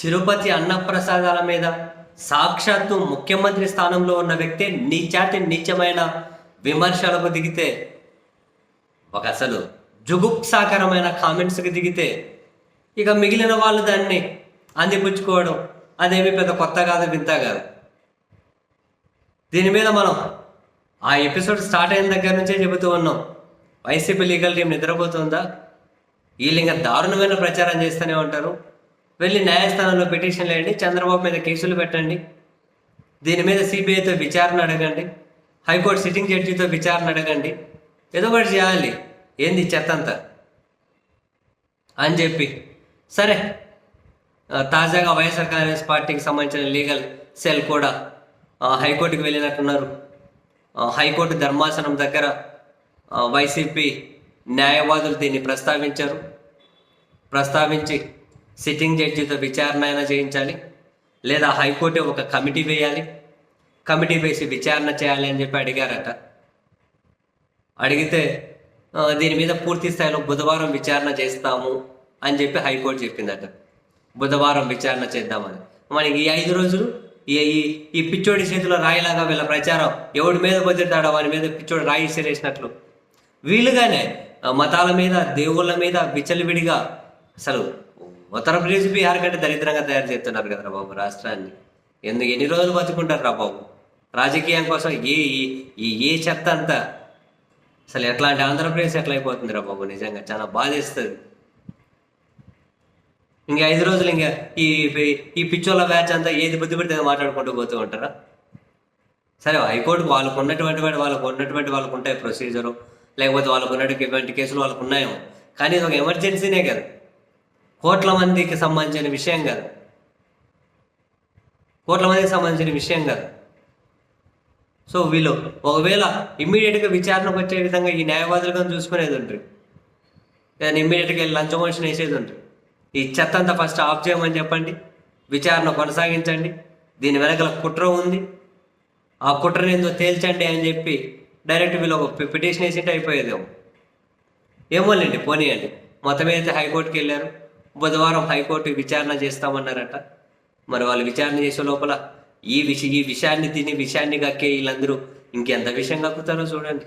తిరుపతి అన్నప్రసాదాల మీద సాక్షాత్తు ముఖ్యమంత్రి స్థానంలో ఉన్న వ్యక్తి నీచాటి నీచమైన విమర్శలకు దిగితే ఒక అసలు జుగుప్సాకరమైన కామెంట్స్కి దిగితే ఇక మిగిలిన వాళ్ళు దాన్ని అందిపుచ్చుకోవడం అదేమి పెద్ద కొత్త కాదు వింత కాదు. దీని మీద మనం ఆ ఎపిసోడ్ స్టార్ట్ అయిన దగ్గర నుంచే చెబుతూ ఉన్నాం. వైసీపీ లీగల్ టీం నిద్రపోతుందా? వీళ్ళు ఇంకా దారుణమైన ప్రచారం చేస్తూనే ఉంటారు. వెళ్ళి న్యాయస్థానంలో పిటిషన్ వేయండి చంద్రబాబు మీద కేసులు పెట్టండి దీని మీద సిబిఐతో విచారణ అడగండి హైకోర్టు సిట్టింగ్ జడ్జితో విచారణ అడగండి. ఏదో ఒకటి చేయాలి. ఏంది చెత్తంతా అని చెప్పి. సరే. తాజాగా వైఎస్ఆర్ కాంగ్రెస్ పార్టీకి సంబంధించిన లీగల్ సెల్ కూడా హైకోర్టుకి వెళ్ళినట్టున్నారు. హైకోర్టు ధర్మాసనం దగ్గర వైసీపీ న్యాయవాదులు దీన్ని ప్రస్తావించారు. ప్రస్తావించి సిట్టింగ్ జడ్జితో విచారణ అయినా చేయించాలి. లేదా హైకోర్టు ఒక కమిటీ వేయాలి. కమిటీ వేసి విచారణ చేయాలి అని చెప్పి అడిగారట. అడిగితే దీని మీద పూర్తి స్థాయిలో బుధవారం విచారణ చేస్తాము అని చెప్పి హైకోర్టు చెప్పిందట. బుధవారం విచారణ చేద్దామని. మనకి ఈ ఐదు రోజులు ఈ ఈ- పిచ్చోడి చేతిలో రాయిలాగా వీళ్ళ ప్రచారం ఎవడి మీద బదిలితాడో వాని మీద పిచ్చోడు రాయి చేసినట్లు వీలుగానే మతాల మీద దేవుళ్ళ మీద విచలివిడిగా అసలు ఉత్తరప్రదేశ్ బీహార్ కంటే దరిద్రంగా తయారు చేస్తున్నారు కదా బాబు రాష్ట్రాన్ని. ఎందుకు ఎన్ని రోజులు బతుకుంటారు రా బాబు? రాజకీయం కోసం ఏ ఈ- ఏ చెత్త అంతా? అసలు ఎట్లాంటి ఆంధ్రప్రదేశ్ ఎట్లయిపోతుంది రా బాబు నిజంగా? చాలా బాధేస్తుంది. ఇంకా ఐదు రోజులు ఇంకా ఈ ఈ పిచ్చోళ్ళ బ్యాచ్ అంతా ఏది బుద్ధి పెడితే మాట్లాడుకుంటూ పోతూ ఉంటారా? సరే హైకోర్టుకు వాళ్ళకు ఉన్నటువంటి వాటి వాళ్ళకు ఉన్నటువంటి వాళ్ళకు ఉంటాయి ప్రొసీజరు. లేకపోతే వాళ్ళకు ఉన్నటువంటి కేసులు వాళ్ళకు ఉన్నాయో కానీ ఇది ఒక ఎమర్జెన్సీనే కదా. కోట్ల మందికి సంబంధించిన విషయం కాదు. కోట్ల మందికి సంబంధించిన విషయం కాదు. సో వీళ్ళు ఒకవేళ ఇమ్మీడియట్గా విచారణకు వచ్చే విధంగా ఈ న్యాయవాదులుగా చూసుకునేది ఉంటుంది లేదా ఇమ్మీడియట్గా వెళ్ళి లంచం మనిషిని వేసేది ఉంటుంది ఈ చెత్త అంతా ఫస్ట్ ఆఫ్ చేయమని చెప్పండి. విచారణ కొనసాగించండి. దీని వెనకల కుట్ర ఉంది. ఆ కుట్రని ఏందో తేల్చండి అని చెప్పి డైరెక్ట్ వీళ్ళు ఒక పిటిషన్ వేసింటే అయిపోయేదేమో. ఏమోలేండి పోనీయండి. మొత్తం అయితే హైకోర్టుకి వెళ్ళారు బుధవారం హైకోర్టు విచారణ చేస్తామన్నారట. మరి వాళ్ళు విచారణ చేసే లోపల ఈ విష ఈ విషయాన్ని తిని విషయాన్ని కక్కే వీళ్ళందరూ ఇంకెంత విషయం కక్కుతారో చూడండి.